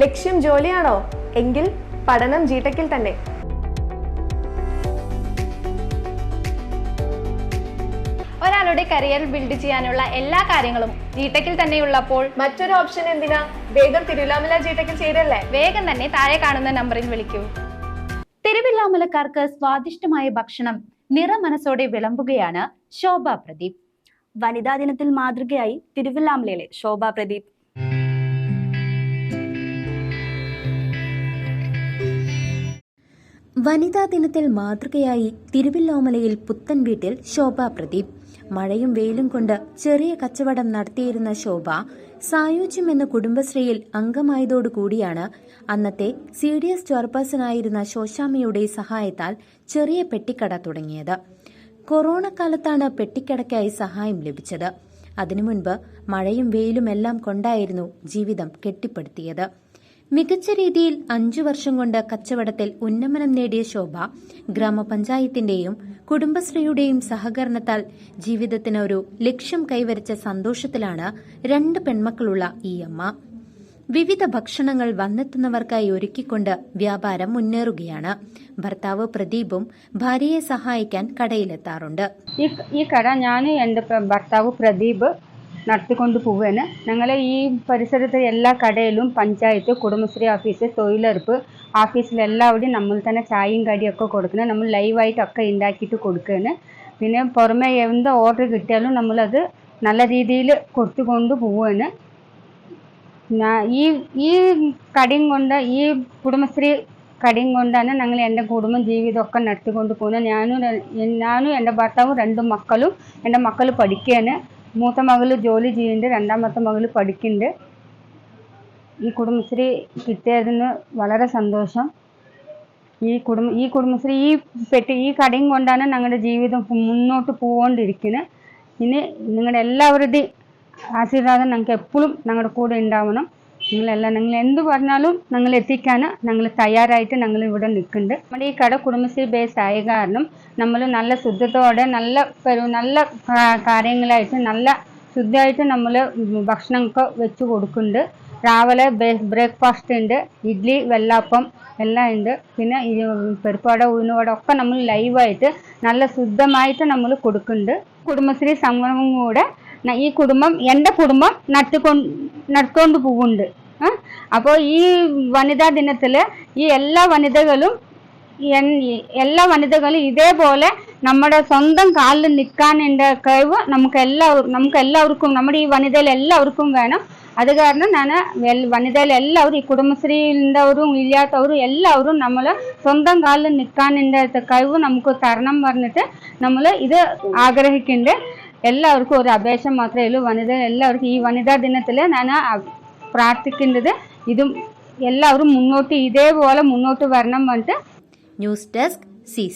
ലക്ഷ്യം ജോലിയാണോ? എങ്കിൽ പഠനം ജീട്ടക്കിൽ തന്നെ. ഒരാളുടെ കരിയർ ബിൽഡ് ചെയ്യാനുള്ള എല്ലാ കാര്യങ്ങളും ജീട്ടക്കിൽ തന്നെ ഉള്ളപ്പോൾ മറ്റൊരു ഓപ്ഷൻ എന്തിനാ? വേഗം തിരുവിലാമല ജീട്ടക്കിൽ ചേരല്ലേ? വേഗം തന്നെ താഴെ കാണുന്ന നമ്പറിൽ വിളിക്കൂ. തിരുവില്ലാമലക്കാർക്ക് സ്വാദിഷ്ടമായ ഭക്ഷണം നിറമനസോടെ വിളമ്പുകയാണ് ശോഭ പ്രദീപ്. വനിതാ ദിനത്തിൽ മാതൃകയായി തിരുവല്ലാമലയിലെ ശോഭ പ്രദീപ്. വനിതാ ദിനത്തിൽ മാതൃകയായി തിരുവില്ലോമലയിൽ പുത്തൻ വീട്ടിൽ ശോഭ പ്രദീപ്. മഴയും വെയിലും കൊണ്ട് ചെറിയ കച്ചവടം നടത്തിയിരുന്ന ശോഭ സായുജ്യം എന്ന കുടുംബശ്രീയിൽ അംഗമായതോടുകൂടിയാണ് അന്നത്തെ സി ഡി എസ് ചെയർപേഴ്സണായിരുന്ന ശോശാമ്മയുടെ സഹായത്താൽ ചെറിയ പെട്ടിക്കട തുടങ്ങിയത്. കൊറോണ കാലത്താണ് പെട്ടിക്കടയ്ക്കായി സഹായം ലഭിച്ചത്. അതിനു മുൻപ് മഴയും വെയിലും എല്ലാം കൊണ്ടായിരുന്നു ജീവിതം കെട്ടിപ്പടുത്തിയത്. മികച്ച രീതിയിൽ അഞ്ചു വർഷം കൊണ്ട് കച്ചവടത്തിൽ ഉന്നമനം നേടിയ ശോഭ ഗ്രാമപഞ്ചായത്തിന്റെയും കുടുംബശ്രീയുടെയും സഹകരണത്താൽ ജീവിതത്തിന് ഒരു ലക്ഷ്യം കൈവരിച്ച സന്തോഷത്തിലാണ് രണ്ട് പെൺമക്കളുള്ള ഈ അമ്മ. വിവിധ ഭക്ഷണങ്ങൾ വന്നെത്തുന്നവർക്കായി ഒരുക്കിക്കൊണ്ട് വ്യാപാരം മുന്നേറുകയാണ്. ഭർത്താവ് പ്രദീപും ഭാര്യയെ സഹായിക്കാൻ കടയിലെത്താറുണ്ട്. ഈ കട ഞാൻ എന്റെ ഭർത്താവ് പ്രദീപ് നടത്തിക്കൊണ്ട് പോവുകയാണ് ഞങ്ങളെ ഈ പരിസരത്തെ എല്ലാ കടയിലും പഞ്ചായത്ത് കുടുംബശ്രീ ഓഫീസ് തൊഴിലുറപ്പ് ഓഫീസിലെല്ലാവരും നമ്മൾ തന്നെ ചായയും കടിയൊക്കെ കൊടുക്കുന്നത്. നമ്മൾ ലൈവായിട്ടൊക്കെ ഉണ്ടാക്കിയിട്ട് കൊടുക്കുകയാണ്. പിന്നെ പുറമെ എന്ത് ഓർഡർ കിട്ടിയാലും നമ്മളത് നല്ല രീതിയിൽ കൊടുത്തുകൊണ്ട് പോവുകയാണ് ഈ ഈ കടയും കൊണ്ട് ഈ കുടുംബശ്രീ കടയും കൊണ്ടാണ് ഞങ്ങൾ എന്റെ കുടുംബം ജീവിതമൊക്കെ നടത്തിക്കൊണ്ട് പോകുന്നത്. ഞാനും ഞാനും എന്റെ ഭർത്താവും രണ്ട് മക്കളും എന്റെ മക്കൾ പഠിക്കുകയാണ്. മൂത്ത മകൾ ജോലി ചെയ്യുന്നുണ്ട്. രണ്ടാമത്തെ മകൾ പഠിക്കുന്നുണ്ട്. ഈ കുടുംബശ്രീ കിട്ടിയതിന് വളരെ സന്തോഷം. ഈ കുടുംബ ഈ കുടുംബശ്രീ ഈ പെട്ടി ഈ കടയും കൊണ്ടാണ് ഞങ്ങളുടെ ജീവിതം മുന്നോട്ട് പോകൊണ്ടിരിക്കുന്നത് ഇനി നിങ്ങളുടെ എല്ലാവരുടെയും ആശീർവാദം ഞങ്ങൾക്ക് എപ്പോഴും ഞങ്ങളുടെ കൂടെ ഉണ്ടാവണം. നിങ്ങളെല്ലാം നിങ്ങൾ എന്ത് പറഞ്ഞാലും ഞങ്ങൾ എത്തിക്കാൻ ഞങ്ങൾ തയ്യാറായിട്ട് ഞങ്ങൾ ഇവിടെ നിൽക്കുന്നുണ്ട്. നമ്മുടെ ഈ കട കുടുംബശ്രീ ബേസ് ആയ കാരണം നമ്മൾ നല്ല ശുദ്ധത്തോടെ നല്ല നല്ല കാര്യങ്ങളായിട്ട് നല്ല ശുദ്ധമായിട്ട് നമ്മൾ ഭക്ഷണമൊക്കെ വെച്ച് കൊടുക്കുന്നുണ്ട്. രാവിലെ ബ്രേക്ക്ഫാസ്റ്റ് ഉണ്ട് ഇഡ്ഡലി വെള്ളാപ്പം എല്ലാം ഉണ്ട്. പിന്നെ ഈ പരിപ്പാട ഉഴുന്നുവട ഒക്കെ നമ്മൾ ലൈവായിട്ട് നല്ല ശുദ്ധമായിട്ട് നമ്മൾ കൊടുക്കുന്നുണ്ട്. കുടുംബശ്രീ സംഗമം കൂടെ ഈ കുടുംബം എന്റെ കുടുംബം നടത്തിക്കൊണ്ട് നടത്തിക്കൊണ്ട് പോകുന്നുണ്ട്. അപ്പോൾ ഈ വനിതാ ദിനത്തിൽ ഈ എല്ലാ വനിതകളും എല്ലാ വനിതകളും ഇതേപോലെ നമ്മുടെ സ്വന്തം കാലിൽ നിൽക്കാനുള്ള കഴിവ് നമുക്ക് എല്ലാവർക്കും നമുക്ക് എല്ലാവർക്കും നമ്മുടെ ഈ വനിതയിൽ എല്ലാവർക്കും വേണം. അത് കാരണം ഞാൻ വനിതയിൽ എല്ലാവരും ഈ കുടുംബശ്രീയിലുള്ളവരും ഇല്ലാത്തവരും എല്ലാവരും നമ്മൾ സ്വന്തം കാലിൽ നിൽക്കാനുള്ള കഴിവ് നമുക്ക് തരണം പറഞ്ഞിട്ട് നമ്മൾ ഇത് ആഗ്രഹിക്കുന്നുണ്ട്. എല്ലാവർക്കും ഒരു അപേക്ഷ മാത്രമേ ഉള്ളൂ. വനിത എല്ലാവർക്കും ഈ വനിതാ ദിനത്തിൽ ഞാൻ പ്രാർത്ഥിക്കേണ്ടത് ഇതും എല്ലാവരും മുന്നോട്ട് ഇതേപോലെ മുന്നോട്ട് വരണം പറഞ്ഞിട്ട് ന്യൂസ് ഡെസ്ക് സി